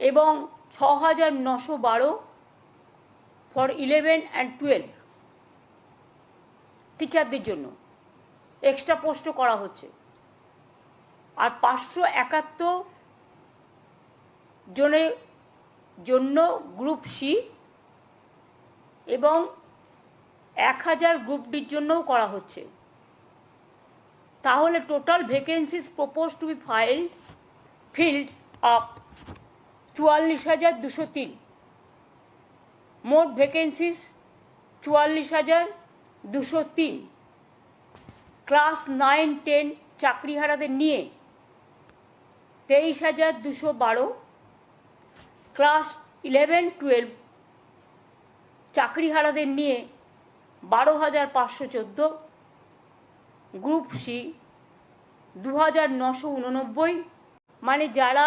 এবং ছ হাজার নশো বারো ফর ইলেভেন অ্যান্ড টুয়েলভ টিচারদের জন্য এক্সট্রা পোস্টও করা হচ্ছে। আর পাঁচশো একাত্তর জনের জন্য গ্রুপ সি এবং এক হাজার গ্রুপ ডির জন্যও করা হচ্ছে। তাহলে total vacancies propose to be filled filled up চুয়াল্লিশ হাজার দুশো তিন। মোট ভ্যাকেন্সিস চুয়াল্লিশ হাজার দুশো তিন। ক্লাস নাইন টেন চাকরিহারাদের নিয়ে তেইশ হাজার দুশো বারো। ক্লাস ইলেভেন টুয়েলভ চাকরিহারাদের নিয়ে বারো হাজার পাঁচশো চোদ্দ। গ্রুপ সি দু হাজার নশো উননব্বই। মানে যারা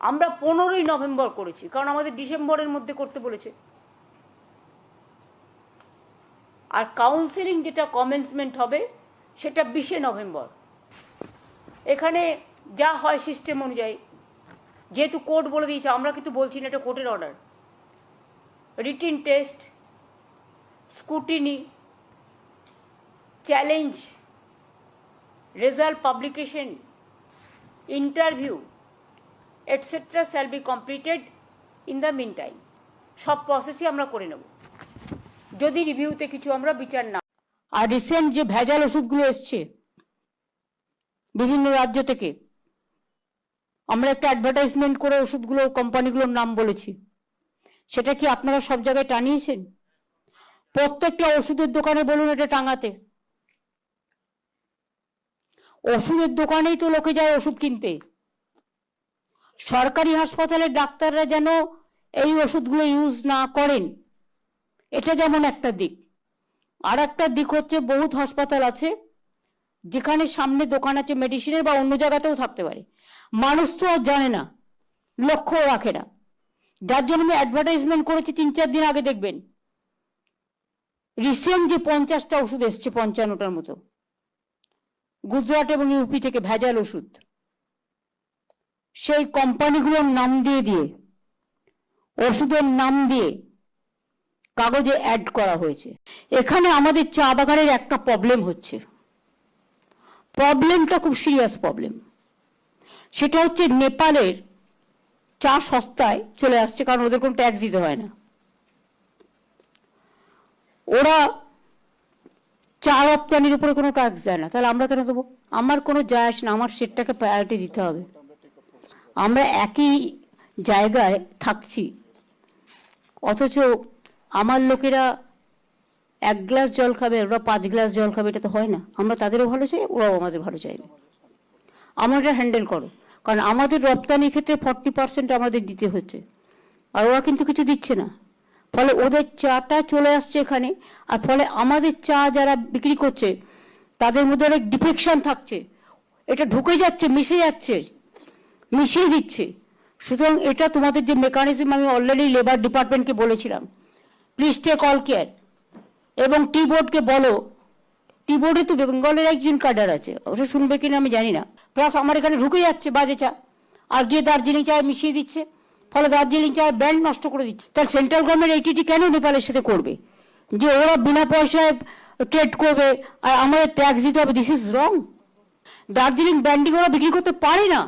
আমরা পনেরোই নভেম্বর করেছি, কারণ আমাদের ডিসেম্বরের মধ্যে করতে বলেছে। আর কাউন্সিলিং যেটা কমেন্সমেন্ট হবে, সেটা বিশে নভেম্বর। এখানে যা হয় সিস্টেম অনুযায়ী, যেহেতু কোর্ট বলে দিয়েছে, আমরা কিন্তু বলছি না এটা কোর্টের order written test scrutiny challenge result publication interview etcetera shall be completed in the meantime সব প্রসেসই আমরা করে নেব। যদি রিভিউতে কিছু আমরা বিচার না আর রিসেন্ট যে ভেজাল ওষুধগুলো এসছে, বিভিন্ন রাজ্য থেকে, আমরা একটা অ্যাডভার্টাইজমেন্ট করে ওষুধগুলো, কোম্পানিগুলোর নাম বলেছি। সেটা কি আপনারা সব জায়গায় টানিয়েছেন? প্রত্যেকটা ওষুধের দোকানে বলুন এটা টাঙাতে। ওষুধের দোকানেই তো লোকে যায় ওষুধ কিনতে। সরকারি হাসপাতালের ডাক্তাররা যেন এই ওষুধগুলো ইউজ না করেন, এটা যেমন একটা দিক। আর একটা দিক হচ্ছে বহুত হাসপাতাল আছে, যেখানে সামনে দোকান আছে মেডিসিনের বা অন্য জায়গাতেও থাকতে পারে। মানুষ তো আর জানে না, লক্ষ্য রাখে না। যার জন্য আমি অ্যাডভার্টাইজমেন্ট করেছি তিন চার দিন আগে দেখবেন। রিসেন্ট যে পঞ্চাশটা ওষুধ এসছে পঞ্চান্নটার মতো। গুজরাট এবং ইউপি থেকে ভেজাল ওষুধ। সেই কোম্পানিগুলোর নাম দিয়ে দিয়ে, ওষুধের নাম দিয়ে কাগজে অ্যাড করা হয়েছে। এখানে আমাদের চা বাগানের একটা প্রবলেম হচ্ছে। প্রবলেমটা খুব সিরিয়াস প্রবলেম সেটা হচ্ছে নেপালের চা সস্তায় চলে আসছে, কারণ ওদের কোনো ট্যাক্স দিতে হয় না। ওরা চা রপ্তানির উপরে কোনো ট্যাক্স দেয় না। তাহলে আমরা কেন দেবো? আমার কোনো যায় আসে না, আমার সেটটাকে প্রায়োরিটি দিতে হবে। আমরা একই জায়গায় থাকছি। অথচ আমার লোকেরা এক গ্লাস জল খাবে, ওরা পাঁচ গ্লাস জল খাবে, এটা তো হয় না। আমরা তাদেরও ভালো চাই, ওরাও আমাদের ভালো চাইবে। আমরা হ্যান্ডেল করো। কারণ আমাদের রপ্তানির ক্ষেত্রে ফর্টি পার্সেন্ট আমাদের দিতে হচ্ছে। আর ওরা কিন্তু কিছু দিচ্ছে না। ফলে ওদের চাটা চলে আসছে এখানে, আর ফলে আমাদের চা যারা বিক্রি করছে, তাদের মধ্যে অনেক ডিফেকশন থাকছে। এটা ঢুকে যাচ্ছে, মিশে যাচ্ছে। মিশিয়ে দিচ্ছে। সুতরাং এটা তোমাদের যে মেকানিজম আমি অলরেডি লেবার ডিপার্টমেন্টকে বলেছিলাম প্লিজ টেক অল কেয়ার এবং টি বোর্ডকে বলো টি বোর্ডে তো বেঙ্গলের একজন কাডার আছে, অবশ্য শুনবে কিনা আমি জানি না। প্লাস আমার এখানে ঢুকে যাচ্ছে বাজে চা, আর গিয়ে দার্জিলিং চায় মিশিয়ে দিচ্ছে, ফলে দার্জিলিং চায় ব্র্যান্ড নষ্ট করে দিচ্ছে। তাহলে সেন্ট্রাল গভর্নমেন্ট এইটিটি কেন নেপালের সাথে করবে? যে ওরা বিনা পয়সায় ট্রেড করবে, আর আমাদের ট্যাক্স দিতে হবে this is wrong Darjeeling branding ওরা বিক্রি করতে পারে না।